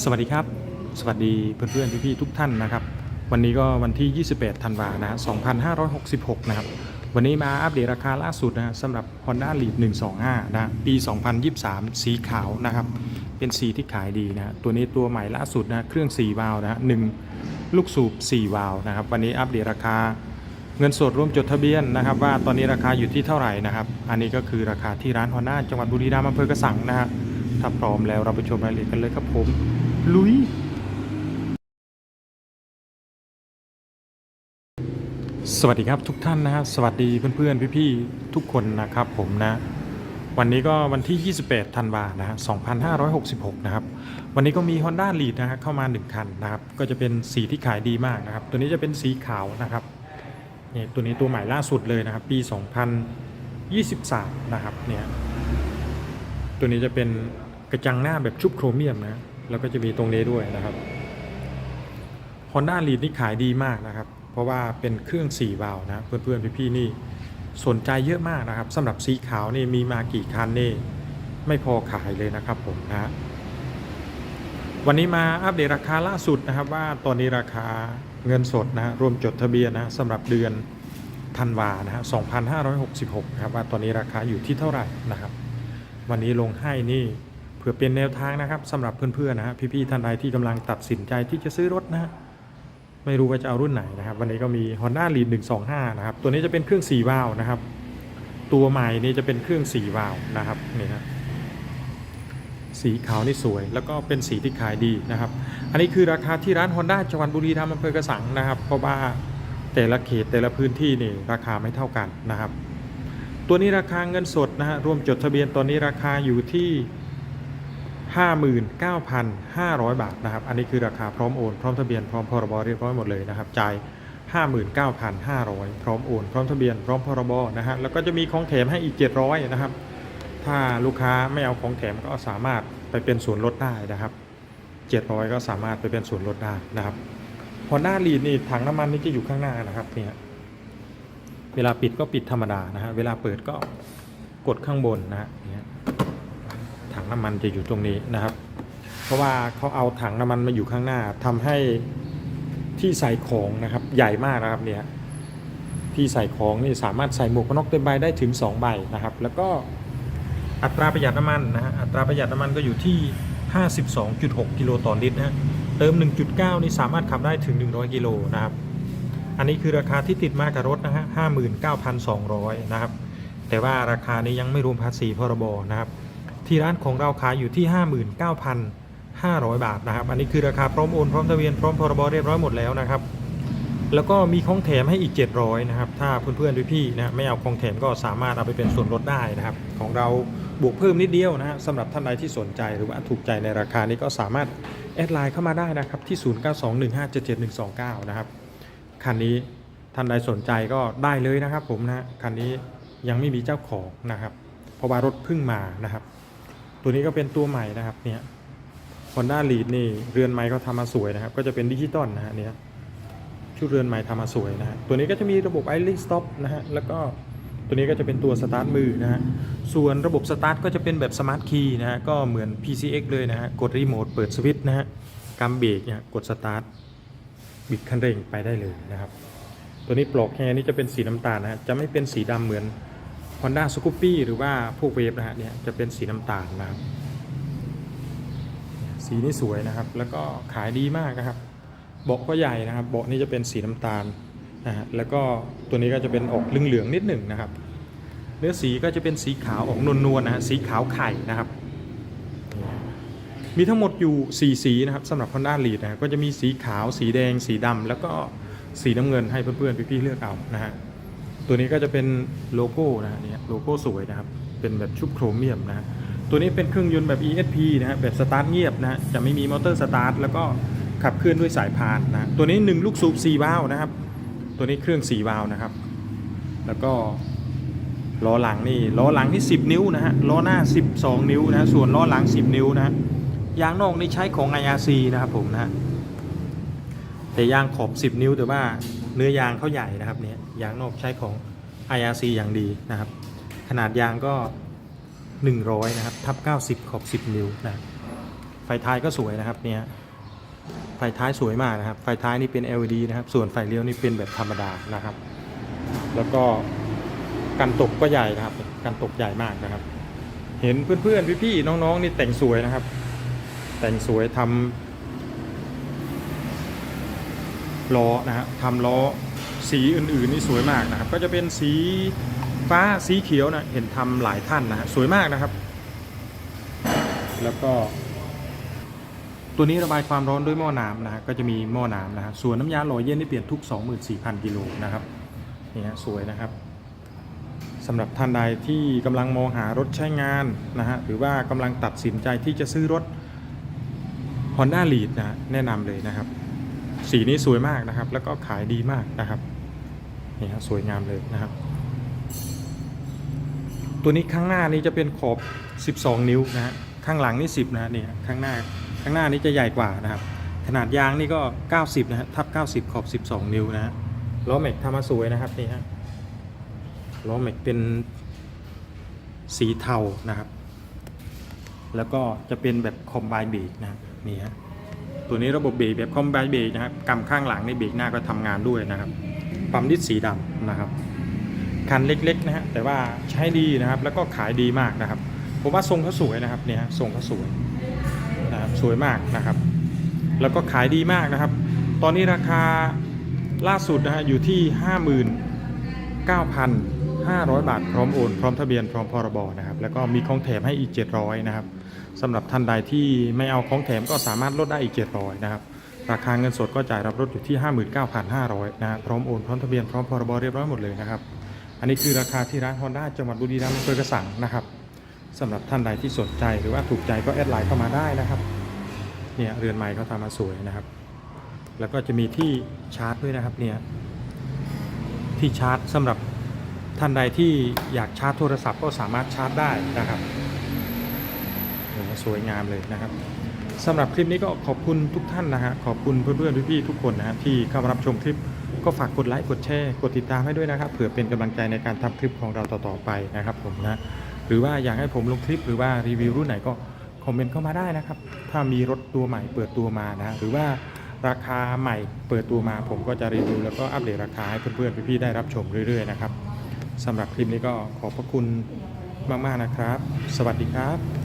สวัสดีครับ สวัสดีเพื่อนๆพี่ๆทุกท่านนะครับ วันนี้ก็วันที่28ธันวานะฮะ2566 นะครับ วันนี้มาอัปเดตราคาล่าสุดนะสำหรับ Honda Lead 125 นะปี 2023 สีขาวนะครับ เป็นสีที่ขายดีนะตัวนี้ตัวใหม่ล่าสุดนะเครื่อง 4 วาล์วนะฮะหนึ่งลูกสูบ 4 วาล์วนะครับ วันนี้อัปเดตราคาเงินสดรวมจดทะเบียนนะครับ ว่าตอนนี้ราคาอยู่ที่เท่าไหร่นะครับ อันนี้ก็คือราคาที่ร้านฮอนด้าจังหวัดบุรีรัมย์อำเภอกระสังนะฮะ ถ้าพร้อมแล้วเราไปชมรายละเอียดกันเลยครับผม ลุย สวัสดีครับทุกท่านนะฮะสวัสดีเพื่อนๆ พี่ๆ ทุกคนนะครับผมนะ วันนี้ก็วันที่28ธันวานะฮะ2566 นะครับ วันนี้ก็มี Honda Lead นะฮะเข้ามา 1 คันนะครับ ก็จะเป็นสีที่ขายดีมากนะครับ ตัวนี้จะเป็นสีขาวนะครับนี่ตัวนี้ตัวใหม่ล่าสุดเลยนะครับ ปี 2023 นะครับเนี่ยตัวนี้จะเป็น กระจังหน้าแบบชุบโครเมียมนะ แล้วก็จะมีตรงนี้ด้วยนะครับ Honda Lead นี่ขายดีมากนะครับ เพราะว่าเป็นเครื่อง4วาล์วนะ เพื่อนๆ พี่ๆ นี่สนใจเยอะมากนะครับสำหรับสีขาวนี่มีมากี่คันนี่ไม่พอขายเลยนะครับผมนะวันนี้มาอัปเดตราคาล่าสุดนะครับ ว่าตอนนี้ราคาเงินสดนะฮะรวมจดทะเบียนนะสำหรับเดือนธันวานะฮะ2566นะครับว่าตอนนี้ราคาอยู่ที่เท่าไหร่นะครับ วันนี้ลงให้นี่ พื่อเป็นแนวทางนะครับสำหรับเพื่อนๆนะฮะพี่ๆท่านใดที่กำลังตัดสินใจที่จะซื้อรถนะฮะไม่รู้ว่าจะเอารุ่นไหนนะครับ วันนี้ก็มี Honda Lead 125 นะครับ ตัวนี้จะเป็นเครื่อง4วาล์วนะครับ ตัวใหม่นี่จะเป็นเครื่อง4วาล์วนะครับนี่นะสีขาวนี่สวย แล้วก็เป็นสีที่ขายดีนะครับ อันนี้คือราคาที่ร้าน Honda จังหวัดบุรีรัมย์อำเภอกระสังนะครับ เพราะว่าแต่ละเขตแต่ละพื้นที่นี่ราคาไม่เท่ากันนะครับ ตัวนี้ราคาเงินสดนะฮะรวมจดทะเบียนตอนนี้ราคาอยู่ที่ 59,500 บาทนะครับ อันนี้คือราคาพร้อมโอน พร้อมทะเบียน พร้อมพรบเรียบร้อยหมดเลยนะครับ จ่าย 59,500 พร้อมโอน พร้อมทะเบียน พร้อมพรบนะฮะ แล้วก็จะมีของแถมให้อีก 700 นะครับ ถ้าลูกค้าไม่เอาของแถมก็สามารถไปเป็นส่วนลดได้นะครับ 700 ก็สามารถไปเป็นส่วนลดได้นะครับพอหน้าลีดนี่ถังน้ำมันนี่จะอยู่ข้างหน้านะครับเนี่ยเวลาปิดก็ปิดธรรมดานะฮะ เวลาเปิดก็กดข้างบนนะฮะเนี่ย ถังน้ำมันจะอยู่ตรงนี้นะครับ เพราะว่าเขาเอาถังน้ำมันมาอยู่ข้างหน้าทำให้ที่ใส่ของนะครับใหญ่มากนะครับเนี่ยที่ใส่ของนี่สามารถใส่หมวกกันน็อกเต็มใบได้ถึง 2 ใบนะครับ แล้วก็อัตราประหยัดน้ำมันนะฮะอัตราประหยัดน้ำมันก็อยู่ที่ 52.6 กิโลต่อลิตรนะฮะเติม 1.9 นี่สามารถขับได้ถึง 100 กิโลนะครับ อันนี้คือราคาที่ติดมากับรถนะฮะ 59,200 นะครับ แต่ว่าราคานี้ยังไม่รวมภาษีพรบนะครับ ที่ร้านของเราขายอยู่ที่ 59,500 บาทนะครับ อันนี้คือราคาพร้อมโอนพร้อมทะเบียนพร้อมพรบเรียบร้อยหมดแล้วนะครับ แล้วก็มีของแถมให้อีก 700นะครับ ถ้าเพื่อนๆพี่ๆนะไม่เอาของแถมก็สามารถเอาไปเป็นส่วนลดได้นะครับ ของเราบวกเพิ่มนิดเดียวนะฮะสำหรับท่านใดที่สนใจหรือว่าถูกใจในราคานี้ก็สามารถแอดไลน์เข้ามาได้นะครับที่ 0921577129 นะครับคันนี้ท่านใดสนใจก็ได้เลยนะครับผมนะคันนี้ยังไม่มีเจ้าของนะครับ เพราะว่ารถเพิ่งมานะครับ ตัวนี้ก็เป็นตัวใหม่นะครับเนี่ย Honda Lead นี่เรือนไม้ก็ทำมาสวยนะครับ ก็จะเป็นดิจิตอลนะฮะเนี่ยชุดเรือนไม้ทำมาสวยนะฮะตัวนี้ก็จะมีระบบ idling stop นะฮะแล้วก็ตัวนี้ก็จะเป็นตัวสตาร์ทมือนะฮะส่วนระบบสตาร์ทก็จะเป็นแบบสมาร์ทคีย์นะฮะก็เหมือน PCX เลยนะฮะกดรีโมทเปิดสวิตช์นะฮะกำเบรกเนี่ยกดสตาร์ทบิดคันเร่งไปได้เลยนะครับ ตัวนี้ปลอกแฮร์นี่จะเป็นสีน้ำตาลนะฮะจะไม่เป็นสีดำเหมือน Honda s c o o p y หรือว่าพวกเวฟนะฮะเนี่ยจะเป็นสีน้ำตาลนะครับ สีนี่สวยนะครับ แล้วก็ขายดีมากนะครับ เบาะก็ใหญ่นะครับ เบาะนี่จะเป็นสีน้ำตาลนะฮะแล้วก็ตัวนี้ก็จะเป็นออกเหลืองๆนิดหนึ่งนะครับ เนื้อสีก็จะเป็นสีขาวออกนวลๆนะฮะสีขาวไข่นะครับ มีทั้งหมดอยู่ 4 สีนะครับสำหรับ Honda Lead นะฮะก็จะมีสีขาวสีแดง สีดำแล้วก็สีน้ำเงินให้เพื่อนๆพี่ๆเลือกเอานะฮะ ตัวนี้ก็จะเป็นโลโก้นะฮะเนี่ยโลโก้สวยนะครับ เป็นแบบชุบโครเมียมนะฮะตัวนี้เป็นเครื่องยนต์แบบ ESP นะฮะแบบสตาร์ทเงียบนะฮะจะไม่มีมอเตอร์สตาร์ทแล้วก็ขับเคลื่อนด้วยสายพานนะ ตัวนี้ 1 ลูกสูบ4วาล์วนะครับ ตัวนี้เครื่อง4วาล์วนะครับ แล้วก็ล้อหลังนี่ล้อหลังนี่ 10 นิ้วนะฮะล้อหน้า 12 นิ้วนะฮะส่วนล้อหลัง 10 นิ้วนะฮะยางนอกนี่ใช้ของ IRC นะครับผมนะฮะแต่ยางขอบ 10 นิ้วแต่ว่า เนื้อยางเขาใหญ่นะครับเนี่ยยางนอกใช้ของ IRC อย่างดีนะครับ ขนาดยางก็ 100 นะครับ ทับ 90 ขอบ 10 นิ้วนะไฟท้ายก็สวยนะครับเนี่ยไฟท้ายสวยมากนะครับ ไฟท้ายนี่เป็น LED นะครับ ส่วนไฟเลี้ยวนี่เป็นแบบธรรมดานะครับ แล้วก็กันตกก็ใหญ่นะครับ กันตกใหญ่มากนะครับ เห็นเพื่อนๆพี่ๆน้องๆนี่แต่งสวยนะครับ แต่งสวยทำ ล้อนะฮะทำล้อสีอื่นๆนี่สวยมากนะครับ ก็จะเป็นสีฟ้าสีเขียวนะเห็นทำหลายท่านนะฮะสวยมากนะครับ แล้วก็ ตัวนี้ระบายความร้อนด้วยหม้อน้ำนะฮะก็จะมีหม้อน้ำนะฮะส่วนน้ำยาหล่อเย็นที่เปลี่ยนทุก 24,000กิโลนะครับนี่ฮะสวยนะครับสำหรับท่านใดที่กำลังมองหารถใช้งานนะฮะหรือว่ากำลังตัดสินใจที่จะซื้อรถ Honda Lead นะแนะนำเลยนะครับ สีนี้สวยมากนะครับ แล้วก็ขายดีมากนะครับนี่ฮะสวยงามเลยนะครับ ตัวนี้ข้างหน้านี้จะเป็นขอบ 12 นิ้วนะฮะข้างหลังนี่ 10นะนี่ข้างหน้าข้างหน้านี้จะใหญ่กว่านะครับ ขนาดยางนี่ก็ 90นะฮะทับ 90 ขอบ 12 นิ้วนะฮะล้อแม็กทำมาสวยนะครับนี่ฮะล้อแม็กเป็นสีเทานะครับ แล้วก็จะเป็นแบบคอมไบเบรกนะครับนี่ฮะ ตัวนี้ระบบเบรกแบบคอมไบเบรกนะครับกำข้างหลังในเบรกหน้าก็ทำงานด้วยนะครับปั๊มดิสสีดำนะครับคันเล็กๆนะฮะแต่ว่าใช้ดีนะครับแล้วก็ขายดีมากนะครับผมว่าทรงเขาสวยนะครับเนี่ยทรงเขาสวยนะครับสวยมากนะครับ แล้วก็ขายดีมากนะครับ ตอนนี้ราคาล่าสุดนะฮะอยู่ที่ 59,500 บาทพร้อมโอน พร้อมทะเบียนพร้อมพรบนะครับแล้วก็มีของแถมให้อีก 700นะครับ สำหรับท่านใดที่ไม่เอาของแถมก็สามารถลดได้อีก 700 นะครับ ราคาเงินสดก็จ่ายรับรถอยู่ที่ 59,500 นะฮะพร้อมโอนพร้อมทะเบียนพร้อมพรบเรียบร้อยหมดเลยนะครับ อันนี้คือราคาที่ร้าน Honda จังหวัดบุรีรัมย์อำเภอกระสังนะครับสำหรับท่านใดที่สนใจหรือว่าถูกใจก็แอดไลน์เข้ามาได้นะครับเนี่ยเรือนไม้เขาทำมาสวยนะครับ แล้วก็จะมีที่ชาร์จด้วยนะครับเนี่ยที่ชาร์จสำหรับท่านใดที่อยากชาร์จโทรศัพท์ก็สามารถชาร์จได้นะครับ สวยงามเลยนะครับสำหรับคลิปนี้ก็ขอบคุณทุกท่านนะฮะขอบคุณเพื่อนๆพี่ๆทุกคนนะฮะที่เข้ามารับชมคลิปก็ฝากกดไลค์กดแชร์กดติดตามให้ด้วยนะครับเผื่อเป็นกำลังใจในการทำคลิปของเราต่อๆไปนะครับผมนะหรือว่าอยากให้ผมลงคลิปหรือว่ารีวิวรุ่นไหนก็คอมเมนต์เข้ามาได้นะครับ ถ้ามีรถตัวใหม่เปิดตัวมานะหรือว่าราคาใหม่เปิดตัวมาผมก็จะรีวิวแล้วก็อัปเดตราคาให้เพื่อนๆพี่ๆได้รับชมเรื่อยๆนะครับสำหรับคลิปนี้ก็ขอบพระคุณมากๆนะครับ สวัสดีครับ